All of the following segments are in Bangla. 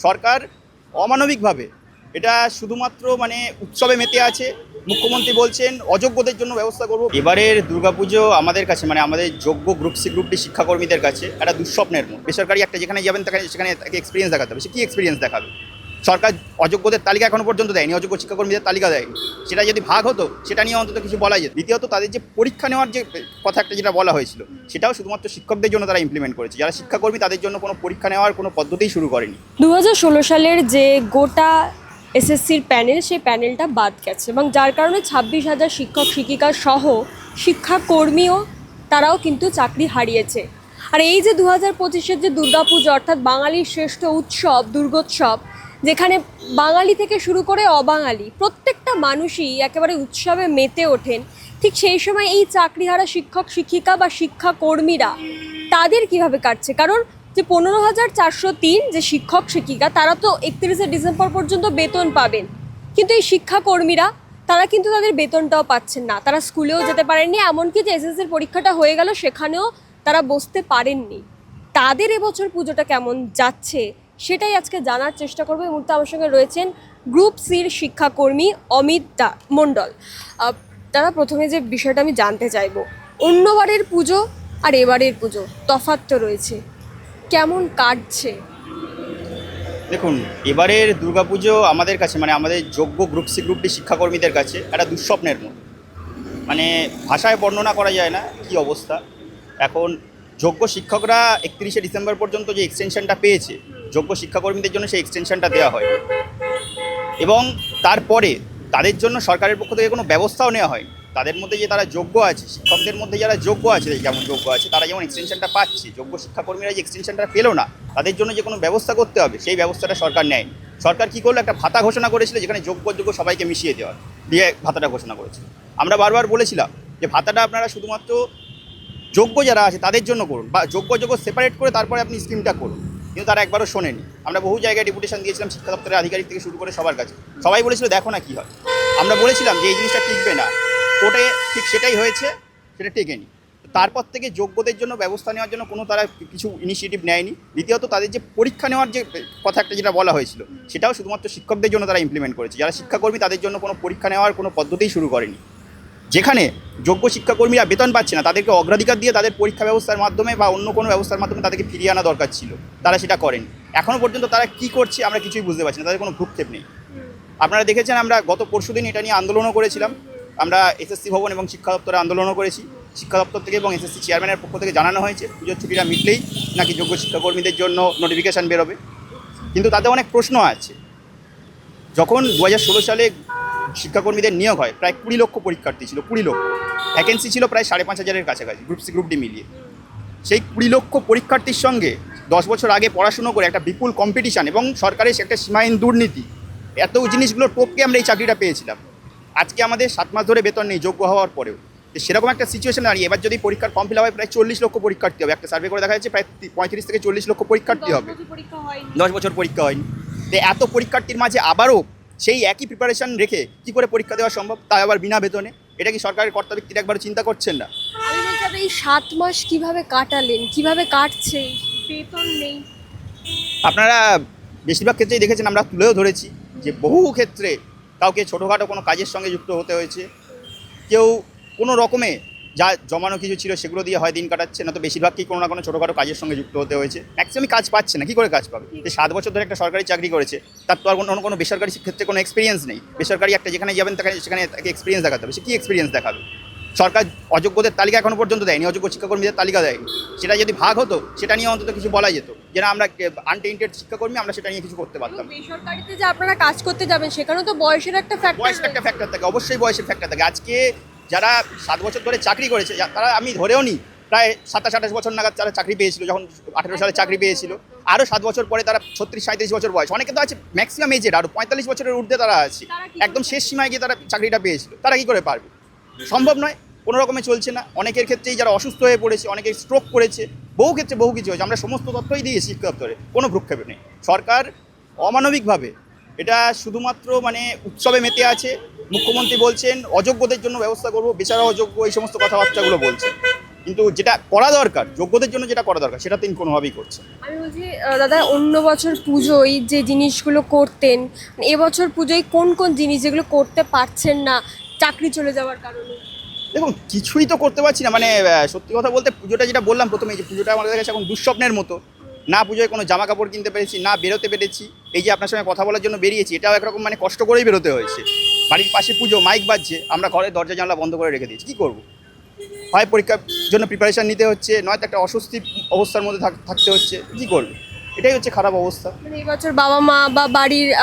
সরকার অমানবিকভাবে এটা শুধুমাত্র মানে উৎসবে মেতে আছে। মুখ্যমন্ত্রী বলছেন, অযোগ্যদের জন্য ব্যবস্থা করব। এবারের দুর্গাপুজো আমাদের কাছে মানে আমাদের যোগ্য গ্রুপ সি গ্রুপ ডি শিক্ষাকর্মীদের কাছে একটা দুঃস্বপ্নের মতো। বেসরকারি একটা যেখানে যাবেন সেখানে তাকে এক্সপিরিয়েন্স দেখাতে হবে। সে কী এক্সপিরিয়েন্স দেখাবে? সরকার অযোগ্যদের তালিকা এখনও পর্যন্ত দেয়নি, অযোগ্য শিক্ষাকর্মীদের তালিকা দেয়নি। সেটা যদি ভাগ হতো, সেটা নিয়ে অন্তত কিছু বলা যেত। দ্বিতীয়ত, তাদের যে পরীক্ষা নেওয়ার যে কথা একটা যেটা বলা হয়েছিল, সেটাও শুধুমাত্র শিক্ষকদের জন্য তারা ইমপ্লিমেন্ট করেছে। যারা শিক্ষাকর্মী, তাদের জন্য কোনো পরীক্ষা নেওয়ার কোনো পদ্ধতিই শুরু করেনি। দু হাজার ষোলো সালের যে গোটা এসএসসির প্যানেল, সেই প্যানেলটা বাদ গেছে এবং যার কারণে ছাব্বিশ হাজার শিক্ষক, শিক্ষিকা সহ শিক্ষাকর্মীও তারাও কিন্তু চাকরি হারিয়েছে। আর এই যে দু হাজার পঁচিশের যে দুর্গাপুজো, অর্থাৎ বাঙালির শ্রেষ্ঠ উৎসব, দুর্গোৎসব যেখানে বাঙালি থেকে শুরু করে অবাঙালি, প্রত্যেকটা মানুষই একেবারে উৎসবে মেতে ওঠেন। ঠিক সেই সময় এই চাকরিহারা শিক্ষক, শিক্ষিকা বা শিক্ষাকর্মীরা তাদের কীভাবে কাটছে? কারণ যে পনেরো হাজার চারশো তিন যে শিক্ষক, শিক্ষিকা, তারা তো একত্রিশে ডিসেম্বর পর্যন্ত বেতন পাবেন। কিন্তু এই শিক্ষাকর্মীরা, তারা কিন্তু তাদের বেতনটাও পাচ্ছেন না। তারা স্কুলেও যেতে পারেননি, এমনকি যে এসএসসির পরীক্ষাটা হয়ে গেল, সেখানেও তারা বসতে পারেননি। তাদের এবছর পুজোটা কেমন যাচ্ছে? সেটাই আজকে জানার চেষ্টা করব এই মুহূর্তে আমার সঙ্গে রয়েছেন গ্রুপ সির শিক্ষাকর্মী অমিত দা মণ্ডল। তারা প্রথমে যে বিষয়টা আমি জানতে চাইব, অন্যবারের পুজো আর এবারের পুজো তফাৎ তো রয়েছে। কেমন কাটছে? দেখুন, এবারের দুর্গাপুজো আমাদের কাছে মানে আমাদের যোগ্য গ্রুপ সি, গ্রুপ ডি শিক্ষাকর্মীদের কাছে একটা দুঃস্বপ্নের মতো। মানে ভাষায় বর্ণনা করা যায় না, কি অবস্থা? এখন যোগ্য শিক্ষকরা একত্রিশে ডিসেম্বর পর্যন্ত যে এক্সটেনশনটা পেয়েছে যোগ্য শিক্ষাকর্মীদের জন্য সেই এক্সটেনশনটা দেওয়া হয়। এবং তারপরে তাদের জন্য সরকারের পক্ষ থেকে কোনো ব্যবস্থাও নেওয়া হয় তাদের মধ্যে যে তারা যোগ্য আছে, শিক্ষকদের মধ্যে যারা যোগ্য আছে যেমন যোগ্য আছে, তারা যেমন এক্সটেনশনটা পাচ্ছে, যোগ্য শিক্ষাকর্মীরা যে এক্সটেনশনটা পেল না, তাদের জন্য যে কোনো ব্যবস্থা করতে হবে, সেই ব্যবস্থাটা সরকার নেয় সরকার কী করল? একটা ভাতা ঘোষণা করেছিল, যেখানে যোগ্য যোগ্য সবাইকে মিশিয়ে দেওয়া দিয়ে ভাতাটা ঘোষণা করেছিল। আমরা বারবার বলেছিলাম যে ভাতাটা আপনারা শুধুমাত্র যোগ্য যারা আছে, তাদের জন্য করুন, বা যোগ্য যোগ্য সেপারেট করে তারপরে আপনি স্কিমটা করুন। কিন্তু তারা একবারও শোনেনি। আমরা বহু জায়গায় ডেপুটেশন দিয়েছিলাম শিক্ষা দপ্তরের আধিকারিক থেকে শুরু করে সবার কাছে। সবাই বলেছিল, দেখো না কী হয়। আমরা বলেছিলাম যে, এই জিনিসটা টিকবে না। কোর্টে ঠিক সেটাই হয়েছে, সেটা টেকেনি। তারপর থেকে যোগ্যদের জন্য ব্যবস্থা নেওয়ার জন্য কোনো তারা কিছু ইনিশিয়েটিভ নেয়নি। দ্বিতীয়ত, তাদের যে পরীক্ষা নেওয়ার যে কথা একটা যেটা বলা হয়েছিল, সেটাও শুধুমাত্র শিক্ষকদের জন্য তারা ইমপ্লিমেন্ট করেছে। যারা শিক্ষাকর্মী, তাদের জন্য কোনো পরীক্ষা নেওয়ার কোনো পদ্ধতিই শুরু করেনি। যেখানে যোগ্য শিক্ষাকর্মীরা বেতন পাচ্ছে না, তাদেরকে অগ্রাধিকার দিয়ে তাদের পরীক্ষা ব্যবস্থার মাধ্যমে বা অন্য কোনো ব্যবস্থার মাধ্যমে তাদেরকে ফিরিয়ে আনা দরকার ছিল। তারা সেটা করেন। এখনও পর্যন্ত তারা কি করছে আমরা কিছুই বুঝতে পারছি না, তাদের কোনো ভ্রুক্ষেপ নেই। আপনারা দেখেছেন আমরা গত পরশুদিন এটা নিয়ে আন্দোলনও করেছিলাম। আমরা এসএসসি ভবন এবং শিক্ষা দপ্তরে আন্দোলনও করেছি। শিক্ষা দপ্তর থেকে এবং এসএসসি চেয়ারম্যানের পক্ষ থেকে জানানো হয়েছে, পুজোর ছুটিটা মিটলেই নাকি যোগ্য শিক্ষাকর্মীদের জন্য নোটিফিকেশান বেরোবে। কিন্তু তাতে অনেক প্রশ্ন আছে। যখন দু হাজার ষোলো সালে শিক্ষাকর্মীদের নিয়োগ হয় প্রায় কুড়ি লক্ষ পরীক্ষার্থী ছিল কুড়ি লক্ষ। ভ্যাকেন্সি ছিল প্রায় সাড়ে পাঁচ হাজারের কাছাকাছি গ্রুপ সি গ্রুপ ডি মিলিয়ে। সেই কুড়ি লক্ষ পরীক্ষার্থীর সঙ্গে দশ বছর আগে পড়াশুনো করে একটা বিপুল কম্পিটিশান এবং সরকারের সে একটা সীমাহীন দুর্নীতি এত জিনিসগুলো টপকে আমরা এই চাকরিটা পেয়েছিলাম। আজকে আমাদের সাত মাস ধরে বেতন নেই যোগ্য হওয়ার পরেও। তো সেরকম একটা সিচুয়েশন দাঁড়িয়ে এবার যদি পরীক্ষার ফর্ম ফিল হয় প্রায় চল্লিশ লক্ষ পরীক্ষার্থী হবে। একটা সার্ভে করে দেখা যাচ্ছে প্রায় পঁয়ত্রিশ থেকে চল্লিশ লক্ষ পরীক্ষার্থী হবে। দশ বছর পরীক্ষা হয়নি। তো এত পরীক্ষার্থীর মাঝে আবারও সেই একই প্রিপারেশন রেখে কি করে পরীক্ষা দেওয়া সম্ভব তাই আবার বিনা বেতনে? এটা কি সরকারের কর্তা ব্যক্তিরা একবার চিন্তা করছেন না? আমি এই সাত মাস কীভাবে কাটালেন? কীভাবে কাটছে? বেতন নেই। আপনারা বেশিরভাগ ক্ষেত্রেই দেখেছেন আমরা তুলেও ধরেছি যে বহু ক্ষেত্রে কাউকে ছোটোখাটো কোনো কাজের সঙ্গে যুক্ত হতে হয়েছে। কেউ কোনো রকমে যা জমানো কিছু ছিল সেগুলো দিয়ে হয় দিন কাটাচ্ছে না তো বেশিরভাগকেই কোনো না কোনো ছোটোখাটো কাজের সঙ্গে যুক্ত হতে হয়েছে। ম্যাক্সিমামই কাজ পাচ্ছে না কী করে কাজ পাবে? যে সাত বছর ধরে একটা সরকারি চাকরি করেছে তার তো আর কোনো কোনো বেসরকারি ক্ষেত্রে কোনো এক্সপিরিয়েন্স নেই। বেসরকারি একটা যেখানে যাবেন তাকে সেখানে তাকে এক্সপিরিয়েন্স দেখাতে হবে। সে কী এক্সপিরিয়েন্স দেখাবে? সরকার অযোগ্যদের তালিকা এখনও পর্যন্ত দেয়নি অযোগ্য শিক্ষাকর্মীদের তালিকা দেয়নি। সেটা যদি ভাগ হতো সেটা নিয়ে অন্তত কিছু বলা যেত। যে না আমরা আনটেন্টেড শিক্ষাকর্মী আমরা সেটা নিয়ে কিছু করতে পারতাম বেসরকারিতে যে আপনারা কাজ করতে যাবেন সেখানেও তো বয়সের একটা ফ্যাক্টর বয়সের একটা ফ্যাক্টর থাকে অবশ্যই বয়সের ফ্যাক্টর থাকে। আজকে যারা সাত বছর ধরে চাকরি করেছে তারা আমি ধরেও নিই প্রায় সাতাশ আঠাশ বছর নাগাদ তারা চাকরি পেয়েছিল যখন আঠেরো সালে চাকরি পেয়েছিল। আরও সাত বছর পরে তারা ছত্রিশ সাঁত্রিশ বছর বয়স। অনেকে তো আছে ম্যাক্সিমাম এজের আরও পঁয়তাল্লিশ বছরের ঊর্ধ্বে তারা আছে। একদম শেষ সীমায় গিয়ে তারা চাকরিটা পেয়েছিল। তারা কী করে পারবে? সম্ভব নয় কোনো রকমে চলছে না। অনেকের ক্ষেত্রেই যারা অসুস্থ হয়ে পড়েছে অনেকে স্ট্রোক করেছে বহু ক্ষেত্রে বহু কিছু হয়েছে। আমরা সমস্ত তথ্যই দিয়েছি শিক্ষা দপ্তরে কোনো ভ্রুক্ষেপে নেই। সরকার অমানবিকভাবে এটা শুধুমাত্র মানে উৎসবে মেতে আছে মুখ্যমন্ত্রী বলছেন অযোগ্যদের জন্য ব্যবস্থা করব বেচারা অযোগ্য এই সমস্ত কথাবার্তাগুলো বলছেন। কিন্তু যেটা করা দরকার যোগ্যদের জন্য যেটা করা দরকার সেটা তিনি কোনোভাবেই করছে না। আমি বলছি দাদা অন্য বছর পুজোয় যে জিনিসগুলো করতেন মানে এবছর পুজোয় কোন কোন জিনিস যেগুলো করতে পারছেন না চাকরি চলে যাওয়ার কারণে? দেখুন কিছুই তো করতে পারছি না মানে সত্যি কথা বলতে পুজোটা যেটা বললাম প্রথমে যে পুজোটা আমাদের কাছে এখন দুঃস্বপ্নের মতো। না পুজোয় কোনো জামা কাপড় কিনতে পেরেছি না বেরোতে পেরেছি। এই যে আপনার সঙ্গে কথা বলার জন্য বেরিয়েছি এটাও একরকম মানে কষ্ট করেই বেরোতে হয়েছে। বাড়ির পাশে পুজো মাইক বাজছে আমরা ঘরের দরজা জানলা বন্ধ করে রেখে দিয়েছি। কী করব? হয় পরীক্ষার জন্য প্রিপারেশান নিতে হচ্ছে নয়তো একটা অস্বস্তি অবস্থার মধ্যে থাক- থাকতে হচ্ছে। কী করব? এটাই হচ্ছে খারাপ অবস্থা। মানে এবছর বাবা মা বা বাড়ির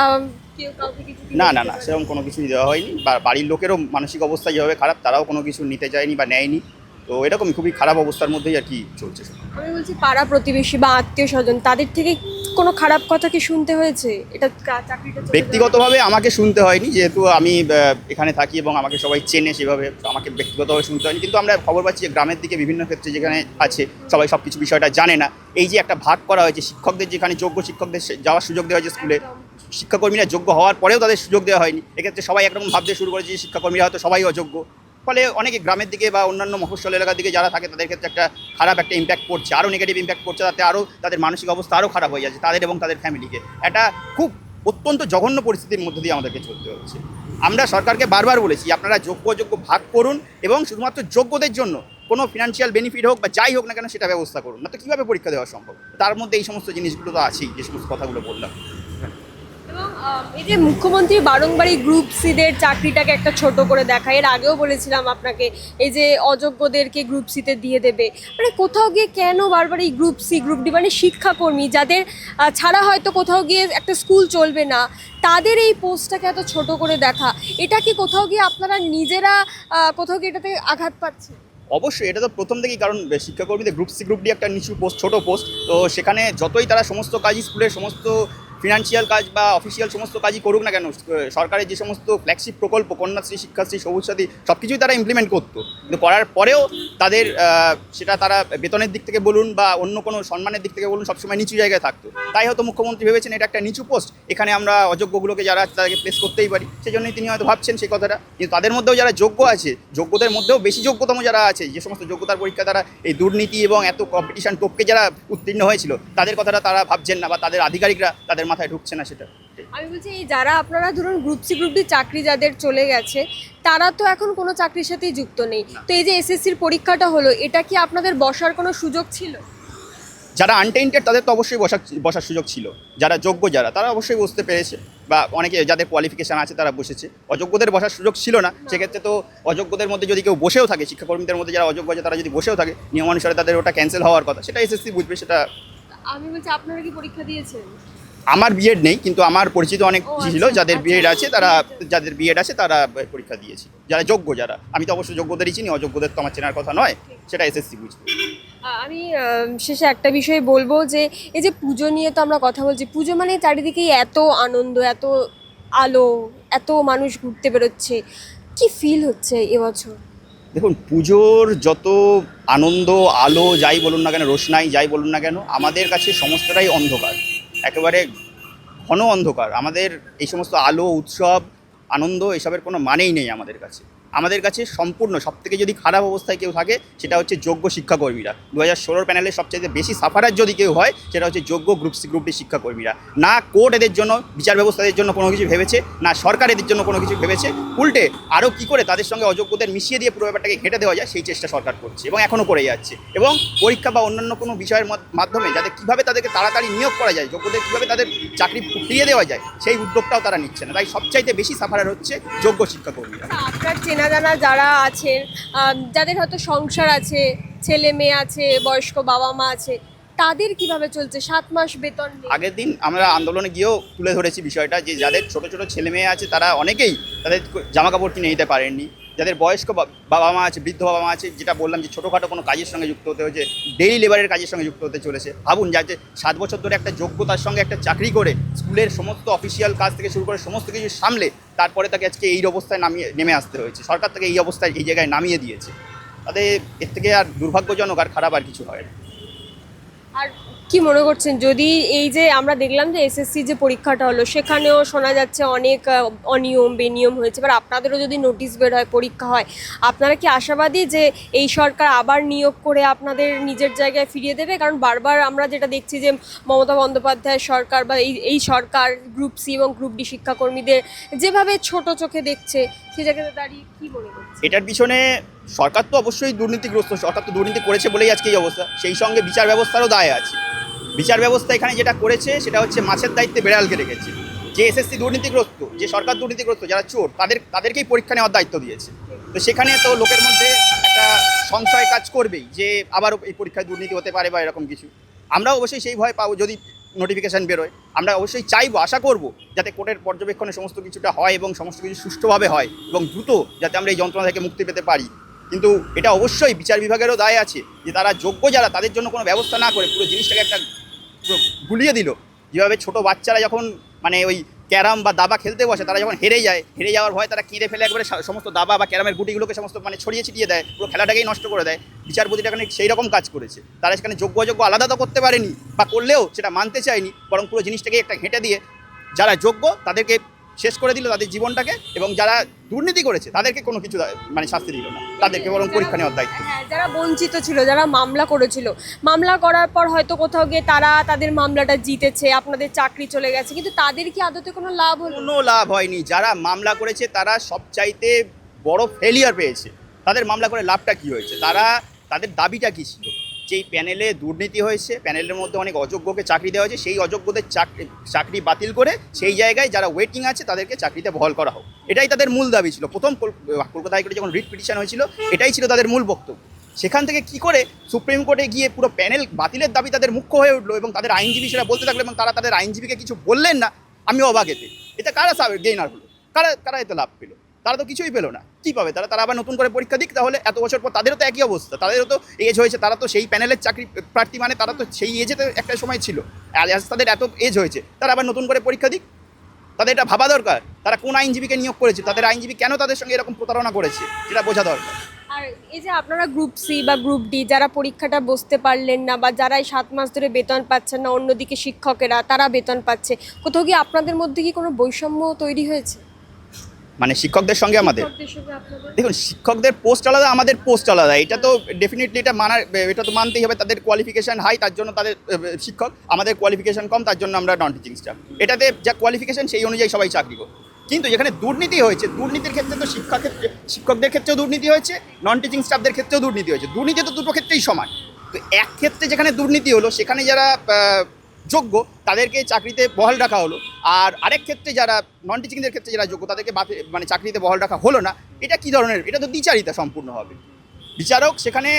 না না না সেরকম কোনো কিছুই দেওয়া হয়নি। বা বাড়ির লোকেরও মানসিক অবস্থা যেভাবে খারাপ তারাও কোনো কিছু নিতে চায়নি বা নেয়নি। তো এরকম খুবই খারাপ অবস্থার মধ্যেই আর কি চলছে। আমি বলছি পাড়া প্রতিবেশী বা আত্মীয় স্বজন তাদের থেকে কোনো খারাপ কথা কি শুনতে হয়েছে? এটা কা- চাকরিটা চলে ব্যক্তিগতভাবে আমাকে শুনতে হয়নি যেহেতু আমি আহ, এখানে থাকি এবং আমাকে সবাই চেনে সেভাবে আমাকে ব্যক্তিগতভাবে শুনতে হয়নি। কিন্তু আমরা খবর পাচ্ছি যে গ্রামের দিকে বিভিন্ন ক্ষেত্রে যেখানে আছে সবাই সব কিছু বিষয়টা জানে না। এই যে একটা ভাগ করা হয়েছে শিক্ষকদের যেখানে যোগ্য শিক্ষকদের সে- যাওয়ার সুযোগ দেওয়া হয়েছে স্কুলে শিক্ষাকর্মীরা যোগ্য হওয়ার পরেও তাদের সুযোগ দেওয়া হয়নি। এক্ষেত্রে সবাই একরকম ভাবতে শুরু করেছে যে শিক্ষাকর্মীরা হয়তো সবাই অযোগ্য। ফলে অনেকে গ্রামের দিকে বা অন্যান্য মফস্বল এলাকার দিকে যারা থাকে, তাদের ক্ষেত্রে একটা খারাপ একটা ইম্প্যাক্ট পড়ছে। আরও নেগেটিভ ইম্প্যাক্ট পড়ছে, তাতে আরও তাদের মানসিক অবস্থা আরও খারাপ হয়ে যাচ্ছে, তাদের এবং তাদের ফ্যামিলিকে একটা খুব অত্যন্ত জঘন্য পরিস্থিতির মধ্যে দিয়ে আমাদেরকে চলতে হচ্ছে। আমরা সরকারকে বারবার বলেছি, আপনারা যোগ্য যোগ্য ভাগ করুন এবং শুধুমাত্র যোগ্যদের জন্য কোনো ফিনান্সিয়াল বেনিফিট হোক বা যাই হোক না কেন সেটা ব্যবস্থা করুন। না তো কীভাবে পরীক্ষা দেওয়া সম্ভব? তার মধ্যে এই সমস্ত জিনিসগুলো তো আছেই, যে সমস্ত কথাগুলো বললাম। এই যে মুখ্যমন্ত্রী বারংবারই গ্রুপ সিদের চাকরিটাকে একটা ছোট করে দেখায়। এর আগেও বলেছিলাম আপনাকে, এই যে অযোগ্যদেরকে গ্রুপ সিতে দিয়ে দেবে। মানে কোথাও গিয়ে কেন বারবার এই গ্রুপ সি গ্রুপ ডি মানে শিক্ষাকর্মী যাদের ছাড়া হয়তো কোথাও গিয়ে একটা স্কুল চলবে না, তাদের এই পোস্টটাকে এত ছোট করে দেখা, এটা কি কোথাও গিয়ে আপনারা নিজেরা কোথাও গিয়ে এটাতে আঘাত পাচ্ছেন? অবশ্যই, এটা তো প্রথম থেকেই, কারণ শিক্ষাকর্মীদের গ্রুপ সি গ্রুপ ডি একটা নিচু পোস্ট ছোটো পোস্ট তো সেখানে যতই তারা সমস্ত কাজই স্কুলের সমস্ত ফিনান্সিয়াল কাজ বা অফিসিয়াল সমস্ত কাজই করুক না কেন, সরকারের যে সমস্ত ফ্ল্যাগশিপ প্রকল্প, কন্যাশ্রী, শিক্ষাশ্রী, সবুজ সাথী সব কিছুই তারা ইমপ্লিমেন্ট করতো। কিন্তু করার পরেও তাদের সেটা তারা বেতনের দিক থেকে বলুন বা অন্য কোনো সম্মানের দিক থেকে বলুন সবসময় নিচু জায়গায় থাকতো। তাই হয়তো মুখ্যমন্ত্রী ভেবেছেন এটা একটা নিচু পোস্ট এখানে আমরা অযোগ্যগুলোকে যারা তাদেরকে প্লেস করতেই পারি। সেই জন্যই তিনি হয়তো ভাবছেন সেই কথাটা। কিন্তু তাদের মধ্যেও যারা যোগ্য আছে, যোগ্যদের মধ্যেও বেশি যোগ্যতম যারা আছে, যে সমস্ত যোগ্যতার পরীক্ষা তারা এই দুর্নীতি এবং এত কম্পিটিশন টপকে যারা উত্তীর্ণ হয়েছিল, তাদের কথাটা তারা ভাবছেন না বা তাদের আধিকারিকরা তাদের মাথায় ঢুকছে না সেটা। আমি বলছি এই যারা আপনারা ধরুন গ্রুপ সি গ্রুপ ডি চাকরি যাদের চলে গেছে তারা তো এখন কোনো চাকরির সাথেই যুক্ত নেই। তো এই যে এসএসসির পরীক্ষাটা হলো এটা কি আপনাদের বসার কোনো সুযোগ ছিল? যারা আনটেন্টেড তাদের তো অবশ্যই বসার বসার সুযোগ ছিল। যারা যোগ্য যারা তারা অবশ্যই বসতে পেরেছে। বা অনেকে যাদের কোয়ালিফিকেশান আছে তারা বসেছে অযোগ্যদের বসার সুযোগ ছিল না। সেক্ষেত্রে তো অযোগ্যদের মধ্যে যদি কেউ বসেও থাকে শিক্ষাকর্মীদের মধ্যে যারা অযোগ্য আছে তারা যদি বসেও থাকে নিয়মানুসারে তাদের ওটা ক্যান্সেল হওয়ার কথা। সেটা এসএসসি বুঝবে সেটা আমি বলছি আপনারা কি পরীক্ষা দিয়েছেন? আমার বিএড নেই কিন্তু আমার পরিচিত অনেক ছিল আচ্ছা, যাদের বিএড আছে আচ্ছা, তারা আচ্ছা। যাদের বিএড আছে তারা পরীক্ষা দিয়েছে। যারা যোগ্য যারা। আমি তো অবশ্যই যোগ্যদেরই চিনি অযোগ্যদের তো আমার চেনার কথা নয় সেটা এসএসসি বুঝবে আমি শেষে একটা বিষয় বলব যে এই যে পুজো নিয়ে তো আমরা কথা বলছি পুজো মানে চারিদিকেই এত আনন্দ এত আলো এত মানুষ ঘুরতে বেরোচ্ছে। কি ফিল হচ্ছে এবছর দেখুন পুজোর যত আনন্দ আলো যাই বলুন না কেন রোশনাই যাই বলুন না কেন আমাদের কাছে সমস্তটাই অন্ধকার। একেবারে ঘন অন্ধকার। আমাদের এই সমস্ত আলো, উৎসব, আনন্দ, এসবের কোনো মানেই নেই আমাদের কাছে। আমাদের কাছে সম্পূর্ণ সব থেকে যদি খারাপ অবস্থায় কেউ থাকে, সেটা হচ্ছে যোগ্য শিক্ষাকর্মীরা। দু হাজার ষোলোর প্যানেলের সবচেয়ে বেশি সাফারার যদি কেউ হয়, সেটা হচ্ছে যোগ্য গ্রুপ সি গ্রুপ ডি শিক্ষাকর্মীরা। না কোর্ট এদের জন্য, বিচার ব্যবস্থা এদের জন্য কোনো কিছু ভেবেছে, না সরকার এদের জন্য কোনো কিছু ভেবেছে, উল্টে আরও কী করে তাদের সঙ্গে অযোগ্যদের মিশিয়ে দিয়ে পুরো ব্যাপারটাকে ঘেঁটে দেওয়া যায়, সেই চেষ্টা সরকার করছে এবং এখনও করে যাচ্ছে। এবং পরীক্ষা বা অন্যান্য কোনো বিষয়ের মধ্য- মাধ্যমে যাতে কীভাবে তাদেরকে তাড়াতাড়ি নিয়োগ করা যায়, যোগ্যদের কীভাবে তাদের চাকরি ফিরিয়ে দেওয়া যায়, সেই উদ্যোগটাও তারা নিচ্ছে না। তাই সবচাইতে বেশি সাফারার হচ্ছে যোগ্য শিক্ষাকর্মীরা। আপনার চেনা জানা যারা আছেন যাদের হয়তো সংসার আছে, ছেলে মেয়ে আছে, বয়স্ক বাবা মা আছে, তাদের কীভাবে চলছে? সাত মাস বেতন আগের দিন আমরা আন্দোলনে গিয়েও তুলে ধরেছি বিষয়টা যে যাদের ছোট ছোট ছেলে মেয়ে আছে, তারা অনেকেই তাদের জামা কাপড় কিনে নিতে পারেননি। যাদের বয়স্ক বাবা মা আছে, বৃদ্ধ বাবা মা আছে, যেটা বললাম যে ছোটোখাটো কোনো কাজের সঙ্গে যুক্ত হতে হয়েছে ডেইলি লেবারের কাজের সঙ্গে যুক্ত হতে চলেছে। ভাবুন যা যে সাত বছর ধরে একটা যোগ্যতার সঙ্গে একটা চাকরি করে, স্কুলের সমস্ত অফিসিয়াল কাজ থেকে শুরু করে সমস্ত কিছু সামলে, তারপরে তাকে আজকে এই অবস্থায় নামিয়ে, নেমে আসতে হয়েছে। সরকার তাকে এই অবস্থায়, এই জায়গায় নামিয়ে দিয়েছে। তাদের এর থেকে আর দুর্ভাগ্যজনক আর খারাপ আর কিছু হয় আর কি মনে করছেন? যদি এই যে আমরা দেখলাম যে এসএসসি যে পরীক্ষাটা হলো, সেখানেও শোনা যাচ্ছে অনেক অনিয়ম, বেনিয়ম হয়েছে। এবার আপনাদেরও যদি নোটিশ বের হয়, পরীক্ষা হয়, আপনারা কি আশাবাদী যে এই সরকার আবার নিয়োগ করে আপনাদের নিজের জায়গায় ফিরিয়ে দেবে? কারণ বারবার আমরা যেটা দেখছি যে মমতা বন্দ্যোপাধ্যায় সরকার বা এই এই সরকার গ্রুপ সি এবং গ্রুপ ডি শিক্ষাকর্মীদের যেভাবে ছোট চোখে দেখছে, সে জায়গাতে দাঁড়িয়ে কি মনে করছে এটার পিছনে সরকার তো অবশ্যই দুর্নীতিগ্রস্ত, সরকার তো দুর্নীতি করেছে বলেই আজকে এই অবস্থা। সেই সঙ্গে বিচার ব্যবস্থারও দায় আছে। বিচার ব্যবস্থা এখানে যেটা করেছে, সেটা হচ্ছে মাছের দায়িত্বে বেড়ালকে রেখেছে। যে এসএসসি দুর্নীতিগ্রস্ত, যে সরকার দুর্নীতিগ্রস্ত, যারা চোর, তাদের, তাদেরকেই পরীক্ষা নেওয়ার দায়িত্ব দিয়েছে। তো সেখানে তো লোকের মধ্যে একটা সংশয় কাজ করবেই যে আবারও এই পরীক্ষায় দুর্নীতি হতে পারে বা এরকম কিছু। আমরা অবশ্যই সেই ভয় পাবো যদি নোটিফিকেশান বেরোয়। আমরা অবশ্যই চাইব, আশা করব যাতে কোর্টের পর্যবেক্ষণে সমস্ত কিছুটা হয় এবং সমস্ত কিছু সুষ্ঠুভাবে হয় এবং দ্রুত যাতে আমরা এই যন্ত্রণা থেকে মুক্তি পেতে পারি। কিন্তু এটা অবশ্যই বিচার বিভাগেরও দায় আছে যে তারা যোগ্য যারা, তাদের জন্য কোনো ব্যবস্থা না করে পুরো জিনিসটাকে একটা গুলিয়ে দিল। যেভাবে ছোট বাচ্চারা যখন মানে ওই ক্যারাম বা দাবা খেলতে বসে, তারা যখন হেরে যায়, হেরে যাওয়ার ভয় তারা কিনে ফেলে একবারে সমস্ত দাবা বা ক্যারামের গুটিগুলোকে সমস্ত মানে ছড়িয়ে ছিটিয়ে দেয়, পুরো খেলাটাকেই নষ্ট করে দেয়। বিচারপতিটা এখানে সেই রকম কাজ করেছে। তারা সেখানে যোগ্য অযোগ্য আলাদা তো করতে পারেনি বা করলেও সেটা মানতে চায়নি, বরং পুরো জিনিসটাকে একটা ঘেঁটে দিয়ে যারা যোগ্য তাদেরকে শেষ করে দিল তাদের জীবনটাকে এবং যারা দুর্নীতি করেছে তাদেরকে কোনো কিছু মানে শাস্তি দিল না। তাদেরকে বরং পরীক্ষা নেওয়ার দায়িত্ব। হ্যাঁ যারা বঞ্চিত ছিল যারা মামলা করেছিল মামলা করার পর হয়তো কোথাও গিয়ে তারা তাদের মামলাটা জিতেছে আপনাদের চাকরি চলে গেছে কিন্তু তাদের কি আদতে কোনো লাভ হলো? কোনো লাভ হয়নি। যারা মামলা করেছে তারা সবচাইতে বড় ফেলিয়ার পেয়েছে। তাদের মামলা করে লাভটা কি হয়েছে? তারা তাদের দাবিটা কী ছিল? যেই প্যানেলে দুর্নীতি হয়েছে, প্যানেলের মধ্যে অনেক অযোগ্যকে চাকরি দেওয়া হয়েছে, সেই অযোগ্যদের চাকরি চাকরি বাতিল করে সেই জায়গায় যারা ওয়েটিং আছে তাদেরকে চাকরিতে বহাল করা হোক। এটাই তাদের মূল দাবি ছিল। প্রথম কল- কলকাতা হাইকোর্টে যখন রিট পিটিশন হয়েছিল, এটাই ছিল তাদের মূল বক্তব্য। সেখান থেকে কি করে সুপ্রিম কোর্টে গিয়ে পুরো প্যানেল বাতিলের দাবি তাদের মুখ্য হয়ে উঠল এবং তাদের আইনজীবী সেটা বলতে থাকল এবং তারা তাদের আইনজীবীকে কিছু বললেন না আমি অবাক এতে। এটা কারা গেইনার হলো? কারা কারা এতে লাভ পেল? তারা তো কিছুই পেল না। কি পাবে? তারা তারা আবার নতুন করে পরীক্ষা দিক, তাহলে এত বছর পর তাদেরও তো একই অবস্থা। তাদেরও তো এজ হয়েছে, তারা তো সেই প্যানেলের চাকরি প্রার্থী মানে তারা তো সেই এজে তো একটা সময় ছিল। আজ তাদের এত এজ হয়েছে, তারা আবার নতুন করে পরীক্ষা দিক। তাদের এটা ভাবা দরকার, তারা কোন আইনজীবীকে নিয়োগ করেছে, তাদের আইনজীবী কেন তাদের সঙ্গে এরকম প্রতারণা করেছে, সেটা বোঝা দরকার। আর এই যে আপনারা গ্রুপ সি বা গ্রুপ ডি যারা পরীক্ষাটা বসতে পারলেন না বা যারা এই সাত মাস ধরে বেতন পাচ্ছেন না, অন্যদিকে শিক্ষকেরা, তারা বেতন পাচ্ছে, কোথাও কি আপনাদের মধ্যে কি কোনো বৈষম্য তৈরি হয়েছে? মানে শিক্ষকদের সঙ্গে আমাদের? দেখুন শিক্ষকদের পোস্ট আলাদা আমাদের পোস্ট আলাদা। এটা তো ডেফিনেটলি এটা মানার এটা তো মানতেই হবে তাদের কোয়ালিফিকেশান হাই তার জন্য তাদের শিক্ষক আমাদের কোয়ালিফিকেশন কম তার জন্য আমরা নন টিচিং স্টাফ এটাতে যা কোয়ালিফিকেশান সেই অনুযায়ী সবাই চাকরি করে কিন্তু যেখানে দুর্নীতি হয়েছে। দুর্নীতির ক্ষেত্রে তো শিক্ষা ক্ষেত্রে শিক্ষকদের ক্ষেত্রেও দুর্নীতি হয়েছে নন টিচিং স্টাফদের ক্ষেত্রেও দুর্নীতি হয়েছে। দুর্নীতি তো দুটো ক্ষেত্রেই সমান। তো এক ক্ষেত্রে যেখানে দুর্নীতি হলো সেখানে যারা যোগ্য, তাদেরকে চাকরিতে বহাল রাখা হলো। আর আরেক ক্ষেত্রে যারা নন টিচিংদের ক্ষেত্রে যারা যোগ্য, তাদেরকে মানে চাকরিতে বহাল রাখা হলো না। এটা কি ধরনের? এটা তো দ্বিচারিতা সম্পূর্ণ হবে। বিচারক সেখানে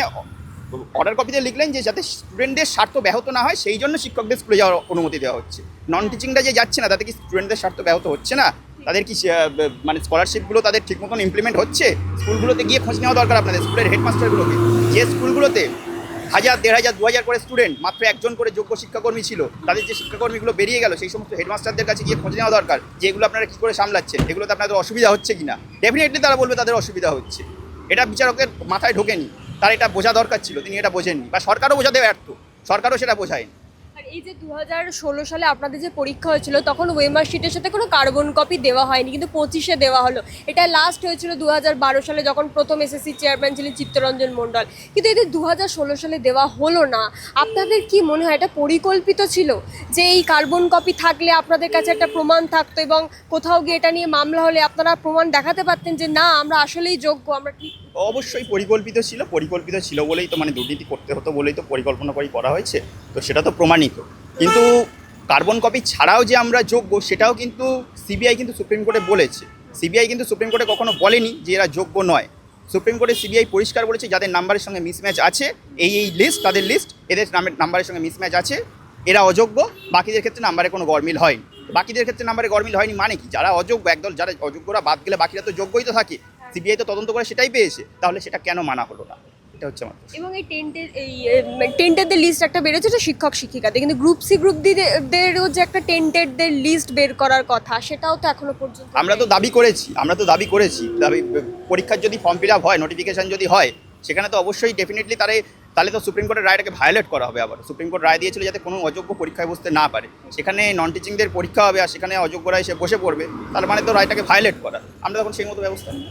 অর্ডার কপিতে লিখলেন যে যাতে স্টুডেন্টদের স্বার্থ ব্যাহত না হয়, সেই জন্য শিক্ষকদের স্কুলে যাওয়ার অনুমতি দেওয়া হচ্ছে। নন টিচিংটা যে যাচ্ছে না, তাতে কি স্টুডেন্টদের স্বার্থ ব্যাহত হচ্ছে না? তাদের কি মানে স্কলারশিপগুলো তাদের ঠিক মতন ইমপ্লিমেন্ট হচ্ছে? স্কুলগুলোতে গিয়ে খোঁজ নেওয়া দরকার আপনাদের স্কুলের হেডমাস্টারগুলোকে যে স্কুলগুলোতে হাজার, দেড় হাজার, দু হাজার করে স্টুডেন্ট মাত্র একজন করে যোগ্য শিক্ষাকর্মী ছিল। তাদের যে শিক্ষাকর্মীগুলো বেরিয়ে গেল, সেই সমস্ত হেডমাস্টারদের কাছে গিয়ে খোঁজ নেওয়া দরকার যে এগুলো আপনারা কী করে সামলাচ্ছেন, এগুলোতে আপনাদের অসুবিধা হচ্ছে কিনা। ডেফিনেটলি তারা বলবে তাদের অসুবিধা হচ্ছে। এটা বিচারকের মাথায় ঢোকেনি। তার এটা বোঝা দরকার ছিল, তিনি এটা বোঝেননি। বা সরকারও বোঝাতে ব্যর্থ। সরকারও সেটা বোঝায়নি। আর এই যে দু হাজার ষোলো সালে আপনাদের যে পরীক্ষা হয়েছিল, তখন ওয়েমার শিটের সাথে কোনো কার্বন কপি দেওয়া হয়নি, কিন্তু পঁচিশে দেওয়া হলো। এটা লাস্ট হয়েছিল দু হাজার বারো সালে যখন প্রথম এসএসসি চেয়ারম্যান ছিলেন চিত্তরঞ্জন মণ্ডল। কিন্তু এদের দু সালে দেওয়া হলো না, আপনাদের কি মনে হয় এটা পরিকল্পিত ছিল? যে এই কার্বন কপি থাকলে আপনাদের কাছে একটা প্রমাণ থাকতো এবং কোথাও গিয়ে এটা নিয়ে মামলা হলে আপনারা প্রমাণ দেখাতে পারতেন যে না, আমরা আসলেই যোগ্য, আমরা ঠিক অবশ্যই পরিকল্পিত ছিল পরিকল্পিত ছিল বলেই তো মানে দুর্নীতি করতে হতো বলেই তো পরিকল্পনা করে করা হয়েছে, তো সেটা তো প্রমাণিত। কিন্তু কার্বন কপি ছাড়াও যে আমরা যোগ্য, সেটাও কিন্তু সিবিআই কিন্তু সুপ্রিম কোর্টে বলেছে। সিবিআই কিন্তু সুপ্রিম কোর্টে কখনো বলেনি যে এরা যোগ্য নয়। সুপ্রিম কোর্টে সিবিআই পরিষ্কার বলেছে যাদের নাম্বারের সঙ্গে মিসম্যাচ আছে, এই এই লিস্ট তাদের লিস্ট এদের নামের নাম্বারের সঙ্গে মিসম্যাচ আছে, এরা অযোগ্য, বাকিদের ক্ষেত্রে নাম্বারে কোনো গরমিল হয়নি। বাকিদের ক্ষেত্রে নাম্বারে গরমিল হয়নি মানে কি? যারা অযোগ্য, একদল যারা অযোগ্যরা বাদ গেলে বাকিরা তো যোগ্যই তো থাকে। সিবিআই তো তদন্ত করে সেটাই পেয়েছে তাহলে সেটা কেন মানা হলো না? এটা হচ্ছে আমার এবং এই টেন্টের এই টেন্টেরদের লিস্ট একটা বেরোচ্ছে তো শিক্ষক শিক্ষিকাদের। কিন্তু গ্রুপ সি গ্রুপ দিদেরও যে একটা টেন্টেডদের লিস্ট বের করার কথা সেটাও তো এখনও পর্যন্ত আমরা তো দাবি করেছি আমরা তো দাবি করেছি। দাবি পরীক্ষার যদি ফর্ম ফিল আপ হয় নোটিফিকেশান যদি হয় সেখানে তো অবশ্যই ডেফিনেটলি তারা তাহলে তো সুপ্রিম কোর্টের রায়টাকে ভায়োলেট করা হবে আবার। সুপ্রিম কোর্ট রায় দিয়েছিল যাতে কোনো অযোগ্য পরীক্ষায় বসতে না পারে। সেখানে নন টিচিংদের পরীক্ষা হবে আর সেখানে অযোগ্যরা এসে বসে পড়বে তার মানে তো রায়টাকে ভায়োলেট করা। আমরা তখন সেই মতো ব্যবস্থা নিই।